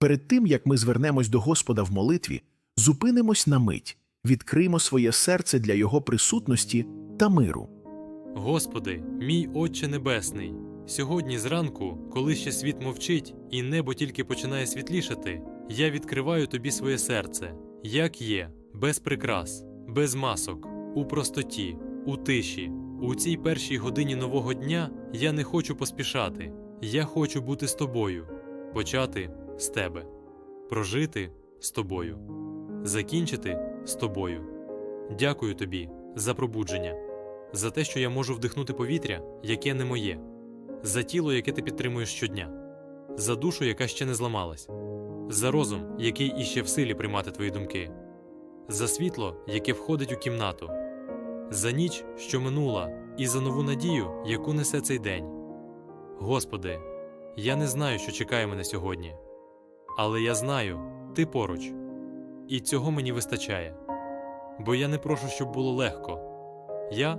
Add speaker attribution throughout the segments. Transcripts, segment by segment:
Speaker 1: Перед тим, як ми звернемось до Господа в молитві, зупинимось на мить, відкриємо своє серце для Його присутності та миру.
Speaker 2: Господи, мій Отче Небесний, сьогодні зранку, коли ще світ мовчить і небо тільки починає світлішати, я відкриваю тобі своє серце, як є, без прикрас, без масок, у простоті, у тиші. У цій першій годині нового дня я не хочу поспішати. Я хочу бути з тобою, почати з тебе, прожити з тобою, закінчити з тобою. Дякую тобі за пробудження за те, що я можу вдихнути повітря, яке не моє, за тіло, яке ти підтримуєш щодня, за душу, яка ще не зламалась, за розум, який іще в силі приймати твої думки, за світло, яке входить у кімнату, за ніч, що минула, і за нову надію, яку несе цей день. Господи, я не знаю, що чекає мене сьогодні, але я знаю, ти поруч, і цього мені вистачає, бо я не прошу, щоб було легко. Я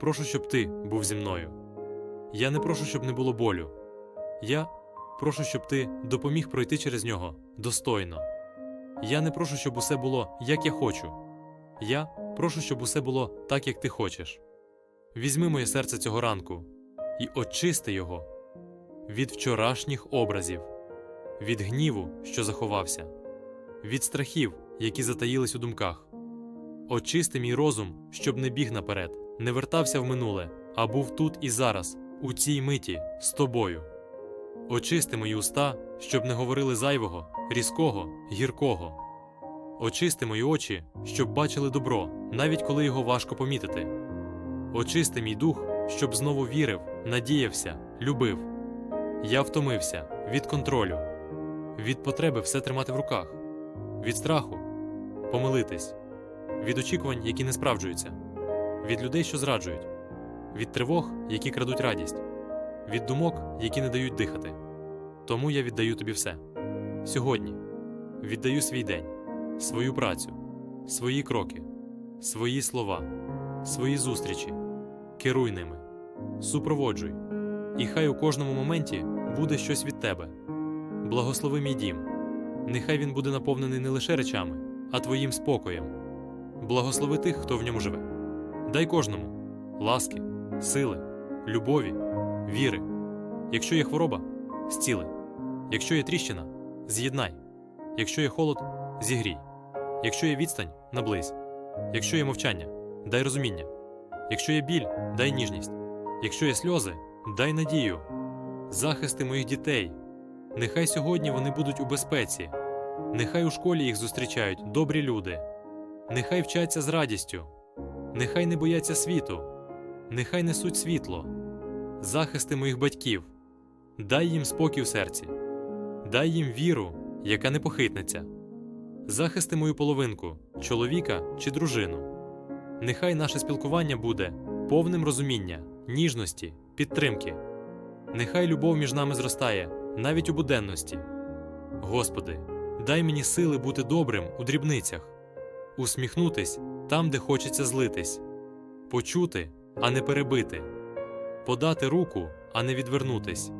Speaker 2: прошу, щоб ти був зі мною. Я не прошу, щоб не було болю. Я прошу, щоб ти допоміг пройти через нього достойно. Я не прошу, щоб усе було, як я хочу. Я прошу, щоб усе було так, як ти хочеш. Візьми моє серце цього ранку і очисти його від вчорашніх образів, від гніву, що заховався, від страхів, які затаїлись у думках. Очисти мій розум, щоб не біг наперед, не вертався в минуле, а був тут і зараз, у цій миті, з тобою. Очисти мої уста, щоб не говорили зайвого, різкого, гіркого. Очисти мої очі, щоб бачили добро, навіть коли його важко помітити. Очисти мій дух, щоб знову вірив, надіявся, любив. Я втомився від контролю, від потреби все тримати в руках, від страху помилитись від очікувань, які не справджуються, від людей, що зраджують, від тривог, які крадуть радість, від думок, які не дають дихати. Тому я віддаю тобі все. Сьогодні віддаю свій день, свою працю, свої кроки, свої слова, свої зустрічі. Керуй ними, супроводжуй, і хай у кожному моменті буде щось від тебе. Благослови мій дім. Нехай він буде наповнений не лише речами, а твоїм спокоєм. Благослови тих, хто в ньому живе. Дай кожному ласки, сили, любові, віри. Якщо є хвороба, зціли. Якщо є тріщина, з'єднай. Якщо є холод, зігрій. Якщо є відстань, наблизь. Якщо є мовчання, дай розуміння. Якщо є біль, дай ніжність. Якщо є сльози, дай надію. Захисти моїх дітей. Нехай сьогодні вони будуть у безпеці. Нехай у школі їх зустрічають добрі люди. Нехай вчаться з радістю, нехай не бояться світу, нехай несуть світло, захисти моїх батьків, дай їм спокій в серці, дай їм віру, яка не похитнеться, захисти мою половинку, чоловіка чи дружину. Нехай наше спілкування буде повним розуміння, ніжності, підтримки. Нехай любов між нами зростає навіть у буденності. Господи, дай мені сили бути добрим у дрібницях усміхнутись там, де хочеться злитись, почути, а не перебити, подати руку, а не відвернутись,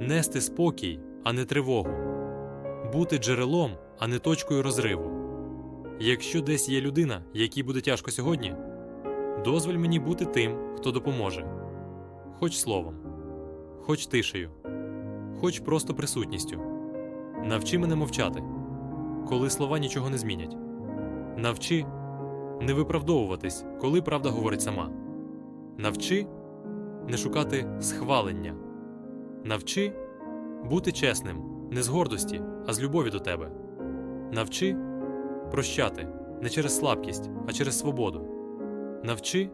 Speaker 2: нести спокій, а не тривогу, бути джерелом, а не точкою розриву. Якщо десь є людина, якій буде тяжко сьогодні, дозволь мені бути тим, хто допоможе, хоч словом, хоч тишею, хоч просто присутністю. Навчи мене мовчати, коли слова нічого не змінять. Навчи не виправдовуватись, коли правда говорить сама. Навчи не шукати схвалення. Навчи бути чесним не з гордості, а з любові до тебе. Навчи прощати не через слабкість, а через свободу. Навчи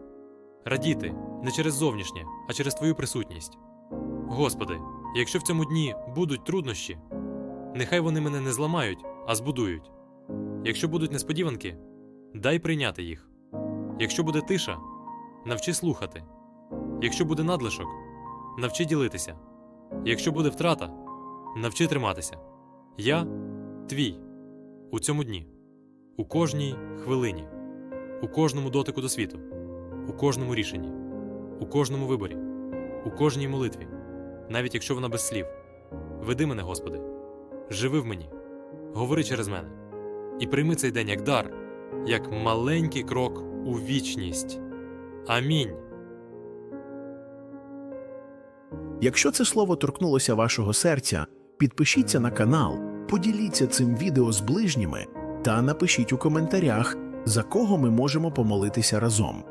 Speaker 2: радіти не через зовнішнє, а через твою присутність. Господи, якщо в цьому дні будуть труднощі, нехай вони мене не зламають, а збудують. Якщо будуть несподіванки, дай прийняти їх. Якщо буде тиша, навчи слухати. Якщо буде надлишок, навчи ділитися. Якщо буде втрата, навчи триматися. Я твій у цьому дні, у кожній хвилині, у кожному дотику до світу, у кожному рішенні, у кожному виборі, у кожній молитві, навіть якщо вона без слів. Веди мене, Господи, живи в мені, говори через мене. І прийми цей день як дар, як маленький крок у вічність. Амінь.
Speaker 1: Якщо це слово торкнулося вашого серця, підпишіться на канал, поділіться цим відео з ближніми та напишіть у коментарях, за кого ми можемо помолитися разом.